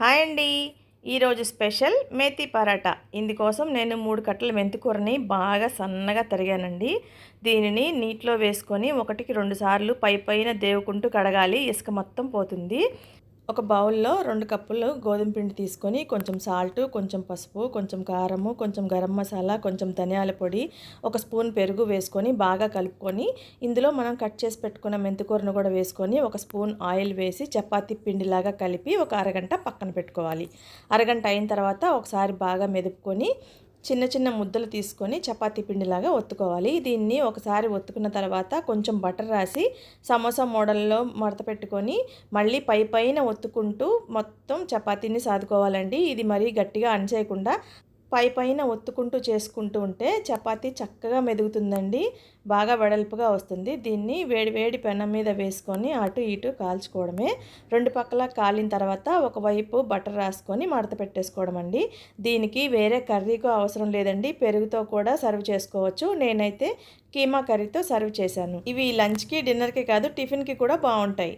Hi అండి. ఈరోజు special methi paratha. ఇందుకోసం నేను మూడు కట్టల మెంతికూరని బాగా సన్నగా తరిగానండి. దీనిని నీటిలో వేసుకొని ఒకటికి రెండు సార్లు పై పైన దేవుకుంటూ కడగాలి. ఇసుక మొత్తం పోతుంది. ఒక బౌల్లో రెండు కప్పులు గోధుమ పిండి తీసుకొని కొంచెం సాల్ట్ కొంచెం పసుపు కొంచెం కారము కొంచెం గరం మసాలా కొంచెం ధనియాల పొడి ఒక స్పూన్ పెరుగు వేసుకొని బాగా కలుపుకొని ఇందులో మనం కట్ చేసి పెట్టుకున్న మెంతికూరను కూడా వేసుకొని ఒక స్పూన్ ఆయిల్ వేసి చపాతీ పిండిలాగా కలిపి ఒక అరగంట పక్కన పెట్టుకోవాలి. అరగంట అయిన తర్వాత ఒకసారి బాగా మెదుపుకొని చిన్న చిన్న ముద్దలు తీసుకొని చపాతీ పిండిలాగా ఒత్తుకోవాలి. దీన్ని ఒకసారి ఒత్తుకున్న తర్వాత కొంచెం బటర్ రాసి సమోసా మోడల్లో మడత పెట్టుకొని మళ్ళీ పై పైన ఒత్తుకుంటూ మొత్తం చపాతీని సాదుకోవాలండి. ఇది మరీ గట్టిగా అణచేయకుండా పై పైన ఒత్తుకుంటూ చేసుకుంటూ ఉంటే చపాతీ చక్కగా మెదుగుతుందండి. బాగా వెడల్పుగా వస్తుంది. దీన్ని వేడి వేడి పెనం మీద వేసుకొని అటు ఇటు కాల్చుకోవడమే. రెండు పక్కల కాలిన తర్వాత ఒకవైపు బటర్ రాసుకొని మడత పెట్టేసుకోవడం అండి. దీనికి వేరే కర్రీకు అవసరం లేదండి. పెరుగుతో కూడా సర్వ్ చేసుకోవచ్చు. నేనైతే కీమా కర్రీతో సర్వ్ చేశాను. ఇవి లంచ్కి డిన్నర్కి కాదు టిఫిన్కి కూడా బాగుంటాయి